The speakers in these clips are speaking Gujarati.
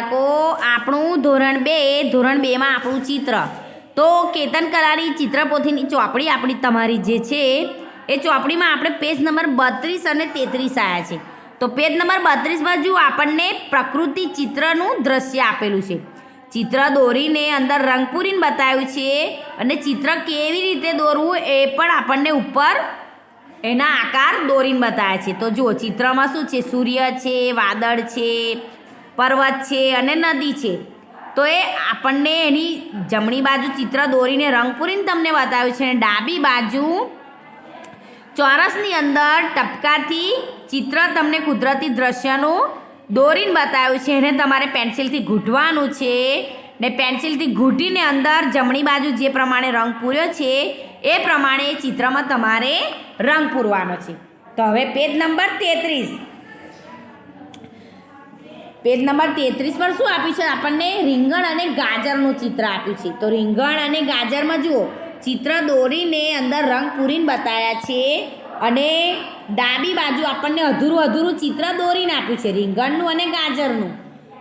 બાળકો, આપણું ધોરણ બે, ધોરણ બેમાં આપણું ચિત્ર. તો કેતન કરારી ચિત્રપોથીની ચોપડી આપણી તમારી જે છે, એ ચોપડીમાં આપણે પેજ નંબર બત્રીસ અને તેત્રીસ આવ્યા છે. તો પેજ નંબર બત્રીસમાં જુઓ, આપણને પ્રકૃતિ ચિત્રનું દ્રશ્ય આપેલું છે. ચિત્ર દોરીને અંદર રંગ પૂરીને બતાવ્યું છે અને ચિત્ર કેવી રીતે દોરવું એ પણ આપણને ઉપર એના આકાર દોરીને બતાવ્યા છે. તો જુઓ, ચિત્રમાં શું છે? સૂર્ય છે, વાદળ છે પર્વત છે અને નદી છે. તો એ આપણને એની જમણી બાજુ ચિત્ર દોરીને રંગ પૂરીને તમને બતાવ્યું છે. અને ડાબી બાજુ ચોરસની અંદર ટપકાથી ચિત્ર તમને કુદરતી દ્રશ્યનું દોરીને બતાવ્યું છે. એને તમારે પેન્સિલથી ઘૂંટવાનું છે. ને પેન્સિલથી ઘૂંટીને અંદર જમણી બાજુ જે પ્રમાણે રંગ પૂર્યો છે, એ પ્રમાણે એ ચિત્રમાં તમારે રંગ પૂરવાનો છે. તો હવે પેજ નંબર તેત્રીસ. પેજ નંબર તેત્રીસ પર શું આપ્યું છે? આપણને રીંગણ અને ગાજરનું ચિત્ર આપ્યું છે. તો રીંગણ અને ગાજરમાં જુઓ, ચિત્ર દોરીને અંદર રંગ પૂરીને બતાવ્યા છે અને ડાબી બાજુ આપણને અધૂરું અધૂરું ચિત્ર દોરીને આપ્યું છે, રીંગણનું અને ગાજરનું.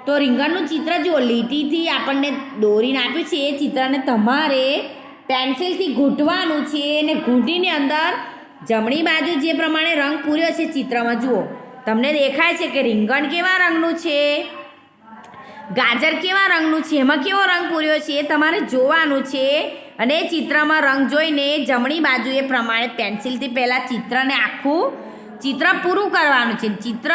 તો રીંગણનું ચિત્ર જુઓ, લીટીથી આપણને દોરીને આપ્યું છે. એ ચિત્રને તમારે પેન્સિલથી ઘૂંટવાનું છે અને ઘૂંટીને અંદર જમણી બાજુ જે પ્રમાણે રંગ પૂર્યો છે ચિત્રમાં જુઓ તમને દેખાય છે કે રીંગણ કેવા રંગનું છે? ગાજર કેવા રંગનું છે? એમાં કેવો રંગ પૂર્યો છે? એ તમારે જોવાનું છે. અને એ ચિત્રમાં રંગ જોઈને જમણી બાજુ એ પ્રમાણે પેન્સિલથી પહેલાં ચિત્રને આખું ચિત્ર પૂરું કરવાનું છે. ચિત્ર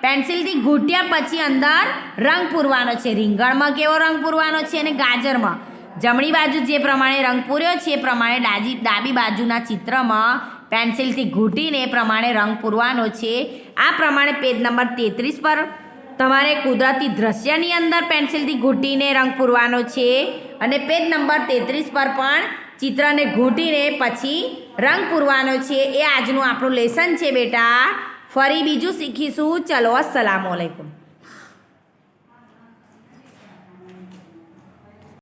પેન્સિલથી ઘૂંટ્યા પછી અંદર રંગ પૂરવાનો છે. રીંગણમાં કેવો રંગ પૂરવાનો છે અને ગાજરમાં? જમણી બાજુ જે પ્રમાણે રંગ પૂર્યો છે એ પ્રમાણે ડાજી ડાબી બાજુના ચિત્રમાં પેન્સિલથી ઘૂંટીને એ પ્રમાણે રંગ પૂરવાનો છે. આ પ્રમાણે પેજ નંબર તેત્રીસ પર તમારે કુદરતી દ્રશ્યની અંદર પેન્સિલથી ઘૂંટીને રંગ પૂરવાનો છે અને પેજ નંબર તેત્રીસ પર પણ ચિત્રને ઘૂંટીને પછી રંગ પૂરવાનો છે. એ આજનું આપણું લેસન છે બેટા. ફરી બીજું શીખીશું. ચલો અસલામ આલેકુમ